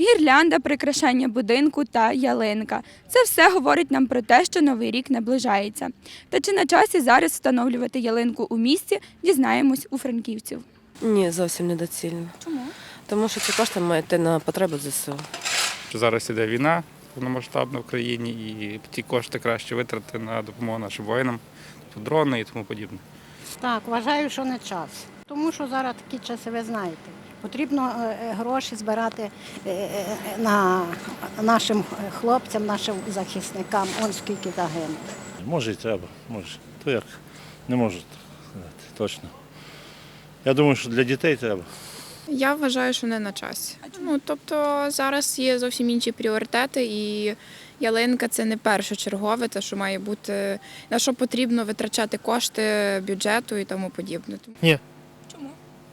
Гірлянда, прикрашання будинку та ялинка. Це все говорить нам про те, що новий рік наближається. Та чи на часі зараз встановлювати ялинку у місті, дізнаємось у франківців. Ні, зовсім недоцільно. Чому? Тому що ці кошти мають йти на потреби ЗСУ. зараз іде війна повномасштабна в країні, і ті кошти краще витрати на допомогу нашим воїнам, дрони і тому подібне. Так, вважаю, що не час. Тому що зараз такі часи, ви знаєте. Потрібно е, е, гроші збирати е, на нашим хлопцям, нашим захисникам, он скільки загинуло. Може і треба, може. То як? Не можу сказати, точно. Я думаю, що для дітей треба. Я вважаю, що не на часі. Ну тобто зараз є зовсім інші пріоритети, і ялинка це не першочергове, те, що має бути на що потрібно витрачати кошти бюджету і тому подібне. Ні. Чому?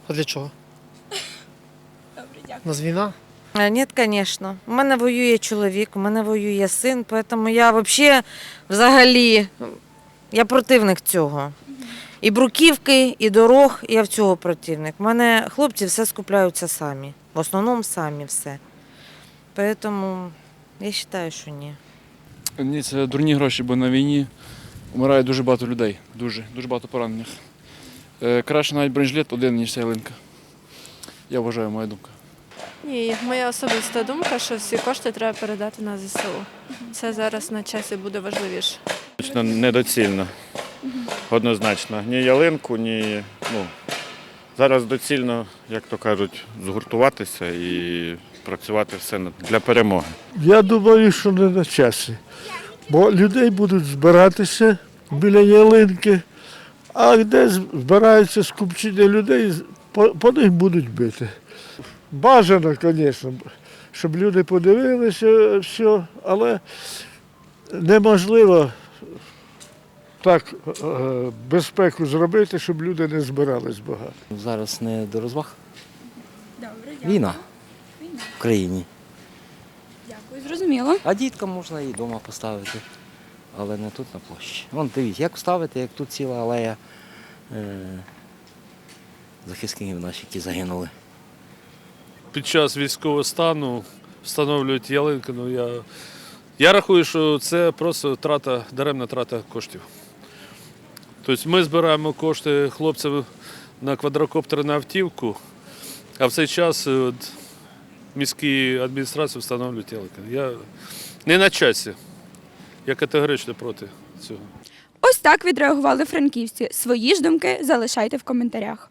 А для чого? Добре, дякую. У нас війна? Ні, звісно. У мене воює чоловік, у мене воює син, тому я взагалі, взагалі, я противник цього. І бруківки, і дорог, я в цього противник. У мене хлопці все скупляються самі. В основному самі все. Тому я вважаю, що ні. Ні, це дурні гроші, бо на війні вмирає дуже багато людей, дуже, дуже багато поранених. Е, краще навіть бронежилет один, ніж ця ялинка. Я вважаю, моя думка. Ні, моя особиста думка, що всі кошти треба передати на ЗСУ. Це зараз на часі буде важливіше. Точно недоцільно. Однозначно. Ні ялинку, ні. Ну, зараз доцільно, як то кажуть, згуртуватися і працювати все для перемоги. Я думаю, що не на часі. Бо людей будуть збиратися біля ялинки, а де збираються скупчення людей, по, по них будуть бити. Бажано, звісно, щоб люди подивилися все, але неможливо так е, безпеку зробити, щоб люди не збирались багато. Зараз не до розваг. Добре, Війна в країні. Дякую, зрозуміло. А діткам можна і вдома поставити, але не тут на площі. Вон дивіться, як ставити, як тут ціла алея е- захисників наших, які загинули. під час військового стану встановлюють ялинки. Ну, я, я рахую, що це просто трата, даремна трата коштів. Тобто ми збираємо кошти хлопців на квадрокоптер на автівку, а в цей час е, міські адміністрації встановлюють ялинки. Я не на часі. Я категорично проти цього. Ось так відреагували франківці. Свої ж думки залишайте в коментарях.